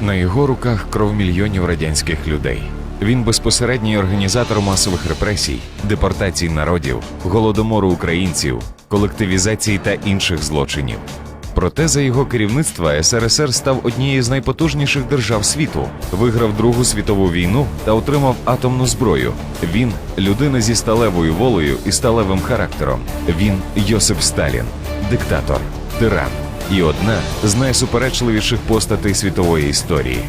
На його руках кров мільйонів радянських людей. Він безпосередній організатор масових репресій, депортацій народів, голодомору українців, колективізації та інших злочинів. Проте за його керівництва СРСР став однією з найпотужніших держав світу, виграв Другу світову війну та отримав атомну зброю. Він людина зі сталевою волею і сталевим характером. Він Йосип Сталін, диктатор, тиран і одна з найсуперечливіших постатей світової історії.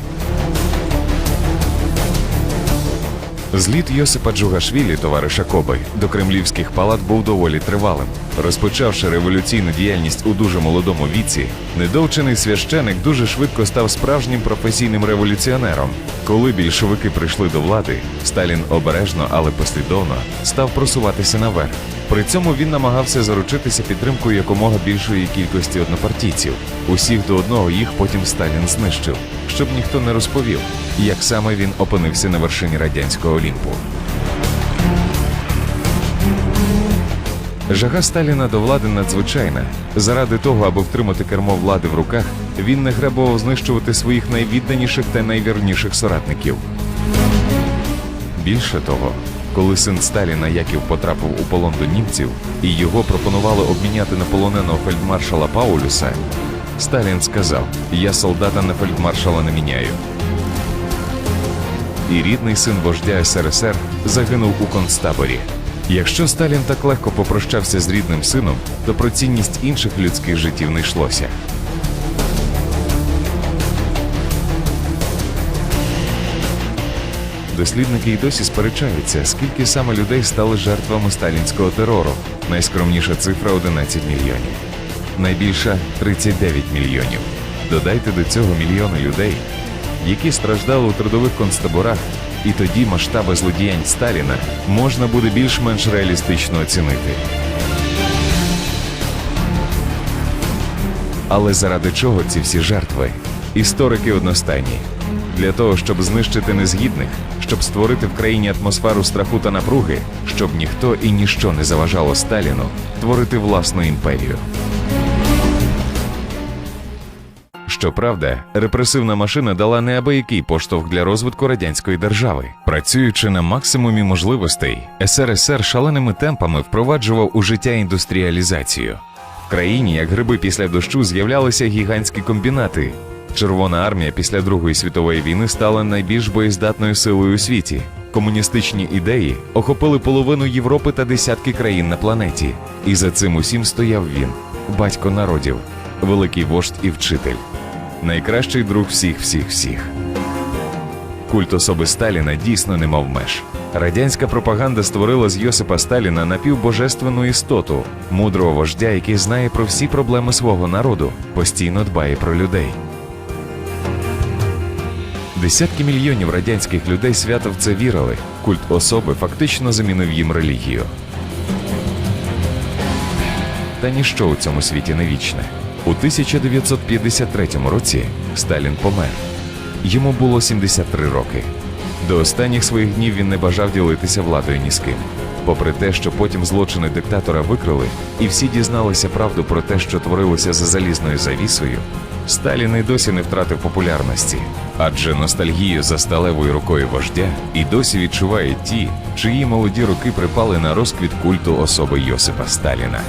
Зліт Йосипа Джугашвілі, товариша Коби, до кремлівських палат був доволі тривалим. Розпочавши революційну діяльність у дуже молодому віці, недовчений священик дуже швидко став справжнім професійним революціонером. Коли більшовики прийшли до влади, Сталін обережно, але послідовно став просуватися наверх. При цьому він намагався заручитися підтримкою якомога більшої кількості однопартійців. Усіх до одного їх потім Сталін знищив, щоб ніхто не розповів, як саме він опинився на вершині радянського Олімпу. Жага Сталіна до влади надзвичайна. Заради того, аби втримати кермо влади в руках, він не гребував знищувати своїх найвідданіших та найвірніших соратників. Більше того, коли син Сталіна Яків потрапив у полон до німців і його пропонували обміняти на полоненого фельдмаршала Паулюса, Сталін сказав: Я солдата на фельдмаршала не міняю. І рідний син вождя СРСР загинув у концтаборі. Якщо Сталін так легко попрощався з рідним сином, то про цінність інших людських життів не йшлося. Дослідники й досі сперечаються, скільки саме людей стали жертвами сталінського терору. Найскромніша цифра 11 мільйонів, найбільша 39 мільйонів. Додайте до цього мільйони людей, які страждали у трудових концтаборах, і тоді масштаби злодіянь Сталіна можна буде більш-менш реалістично оцінити. Але заради чого ці всі жертви? Історики одностайні. Для того, щоб знищити незгідних, щоб створити в країні атмосферу страху та напруги, щоб ніхто і ніщо не заважало Сталіну творити власну імперію. Щоправда, репресивна машина дала неабиякий поштовх для розвитку радянської держави. Працюючи на максимумі можливостей, СРСР шаленими темпами впроваджував у життя індустріалізацію. В країні, як гриби після дощу, з'являлися гігантські комбінати. Червона армія після Другої світової війни стала найбільш боєздатною силою у світі. Комуністичні ідеї охопили половину Європи та десятки країн на планеті. І за цим усім стояв він, батько народів, великий вождь і вчитель, найкращий друг всіх, всіх, всіх. Культ особи Сталіна дійсно не мав меж. Радянська пропаганда створила з Йосипа Сталіна напівбожественну істоту, мудрого вождя, який знає про всі проблеми свого народу, постійно дбає про людей. Десятки мільйонів радянських людей свято в це вірили. Культ особи фактично замінив їм релігію. Та ніщо у цьому світі не вічне. У 1953 році Сталін помер. Йому було 73 роки. До останніх своїх днів він не бажав ділитися владою ні з ким. Попри те, що потім злочини диктатора викрили, і всі дізналися правду про те, що творилося за залізною завісою, Сталін і досі не втратив популярності, адже ностальгію за сталевою рукою вождя і досі відчувають ті, чиї молоді роки припали на розквіт культу особи Йосипа Сталіна.